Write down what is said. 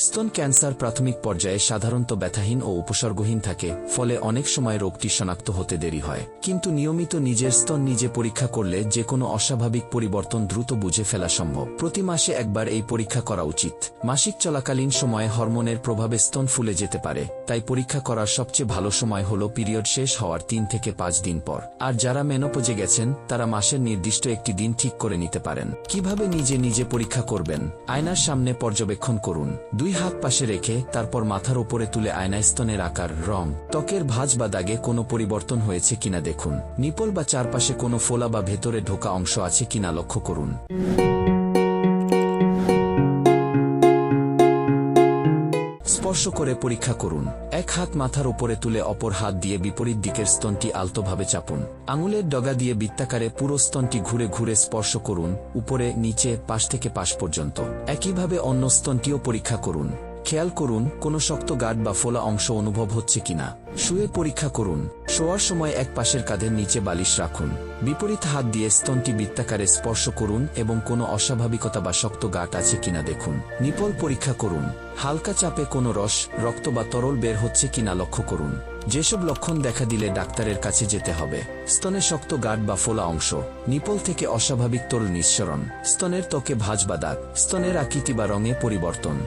স্তন ক্যান্সার প্রাথমিক পর্যায়ে সাধারণত ব্যথাহীন ও উপসর্গহীন থাকে, ফলে অনেক সময় রোগটি শনাক্ত হতে দেরি হয়। কিন্তু নিয়মিত নিজের স্তন নিজে পরীক্ষা করলে যে কোনো অস্বাভাবিক পরিবর্তন দ্রুত বুঝে ফেলা সম্ভব। প্রতি মাসে একবার এই পরীক্ষা করা উচিত। মাসিক চলাকালীন সময়ে হরমোনের প্রভাবে স্তন ফুলে যেতে পারে, তাই পরীক্ষা করার সবচেয়ে ভালো সময় হল পিরিয়ড শেষ হওয়ার তিন থেকে পাঁচ দিন পর। আর যারা মেনোপজে গেছেন, তারা মাসের নির্দিষ্ট একটি দিন ঠিক করে নিতে পারেন। কীভাবে নিজে নিজে পরীক্ষা করবেন? আয়নার সামনে পর্যবেক্ষণ করুন। দুই হাত পাশে রেখে তারপর মাথার ওপরে তুলে আয়নায় স্তনের আকার, রং, ত্বকের ভাঁজ বা দাগে কোনো পরিবর্তন হয়েছে কিনা দেখুন। নিপল বা চারপাশে কোনো ফোলা বা ভেতরে ঢোকা অংশ আছে কিনা লক্ষ্য করুন। স্পর্শ করে পরীক্ষা করুন। এক হাত মাথার উপরে তুলে অপর হাত দিয়ে বিপরীত দিকের স্তনটি আলতোভাবে চাপুন। আঙুলের ডগা দিয়ে বৃত্তাকারে পুরো স্তনটি ঘুরে ঘুরে স্পর্শ করুন, উপরে, নিচে, পাশ থেকে পাশ পর্যন্ত। একইভাবে অন্য স্তনটিও পরীক্ষা করুন। খেয়াল করুন, কোনো শক্ত গাঢ় বা ফোলা অংশ অনুভব হচ্ছে কিনা। শুয়ে পরীক্ষা করুন। শোয়ার সময় এক পাশের কাঁধের নিচে বালিশ রাখুন। বিপরীত হাত দিয়ে স্তনটি বৃত্তাকারে স্পর্শ করুন এবং কোনো অস্বাভাবিকতা বা শক্ত গাঁট আছে কিনা দেখুন। নিপল পরীক্ষা করুন। হালকা চাপে কোনো রস, রক্ত বা তরল বের হচ্ছে কিনা লক্ষ্য করুন। যেসব লক্ষণ দেখা দিলে ডাক্তারের কাছে যেতে হবে। স্তনে শক্ত গাঢ় বা ফোলা অংশ। নিপল থেকে অস্বাভাবিক তরল নিঃসরণ। স্তনের ত্বকে ভাঁজ বা দাগ। স্তনের আকৃতি বা রঙে পরিবর্তন।